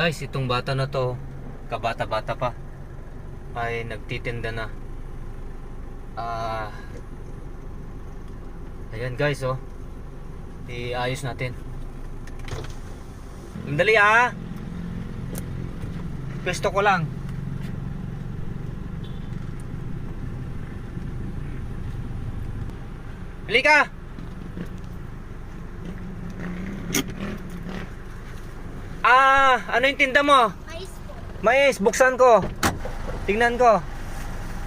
Guys, itong bata na to, kabata-bata pa, ay nagtitinda na. Ah, ayan guys, oh. Iayos natin. Dali ah. Pwesto ko lang. Halika! Ano yung tinda mo? Mais po. Mais, buksan ko. Tingnan ko.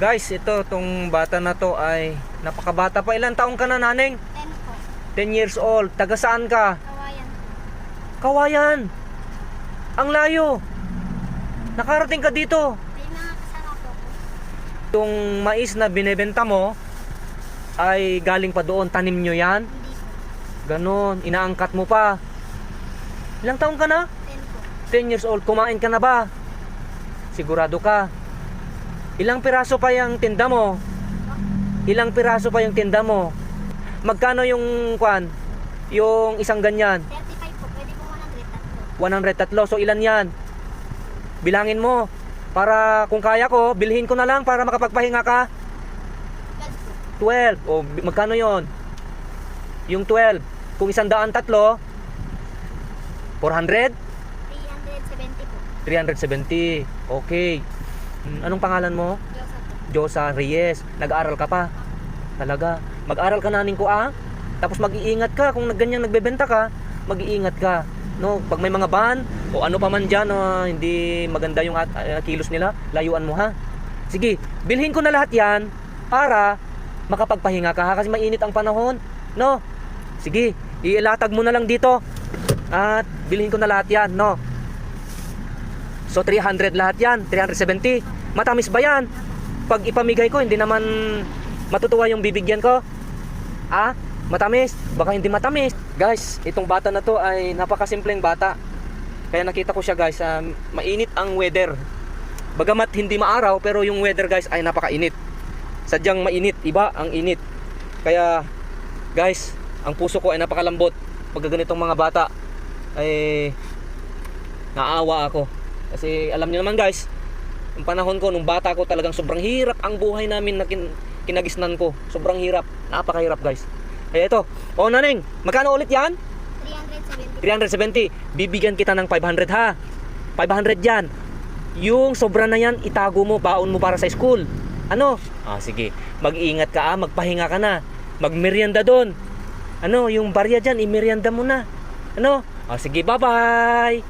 Guys, ito, tong bata na to ay napakabata pa. Ilan taong ka na, naneng? 10 po. 10 years old. Taga saan ka? Kawayan. Kawayan. Ang layo. Nakarating ka dito. May mga kasama po po. Yung mais na binebenta mo ay galing pa doon. Tanim nyo yan. Hindi po. Ganon. Inaangkat mo pa. Ilang taong ka na? 10 po. 10 years old. Kumain ka na ba? Sigurado ka. Ilang piraso pa yung tinda mo? Ilang piraso pa yung tinda mo? Magkano yung kwan? Yung isang ganyan? 35 po. Pwede po 100 tatlo. 103. So ilan yan? Bilangin mo. Para kung kaya ko, bilhin ko na lang para makapagpahinga ka. 12 12. O magkano yon? Yung 12. Kung isang daan tatlo, 400? 370 po. 370. Okay. Hmm, Anong pangalan mo? Josa Reyes. Nag-aaral ka pa? Talaga. Mag-aral ka nanin ko ah. Tapos mag-iingat ka kung ganyan nagbebenta ka, mag-iingat ka. No, pag may mga ban o ano pa man diyan na hindi maganda yung at, ah, kilos nila, layuan mo ha. Sige, bilhin ko na lahat 'yan para makapagpahinga ka ha kasi mainit ang panahon. No. Sige, ilatag mo na lang dito. At bilhin ko na lahat 'yan, no. So 300 lahat 'yan, 370. Matamis ba 'yan? Pag ipamigay ko, hindi naman matutuwa yung bibigyan ko. Ah, matamis. Baka hindi matamis. Guys, itong bata na to ay napakasimpleng bata. Kaya nakita ko siya guys, ah, mainit ang weather. Bagamat hindi maaraw, pero yung weather guys ay napakainit. Sadyang mainit, iba ang init. Kaya guys, ang puso ko ay napakalambot. Pag ganitong mga bata ay naawa ako. Kasi alam niyo naman guys, yung panahon ko, nung bata ko talagang sobrang hirap ang buhay namin na kin- kinagisnan ko. Sobrang hirap. Napakahirap guys. Kaya ito. O naneng, magkano ulit yan? 370 370. Bibigyan kita ng 500 ha. 500 yan. Yung sobra na yan, itago mo, baon mo para sa school. Ano? Ah, sige. Mag-iingat ka ah, magpahinga ka na. Magmerienda doon. Ano, yung barya dyan, imerienda mo na. Ano? Ah, sige, bye-bye.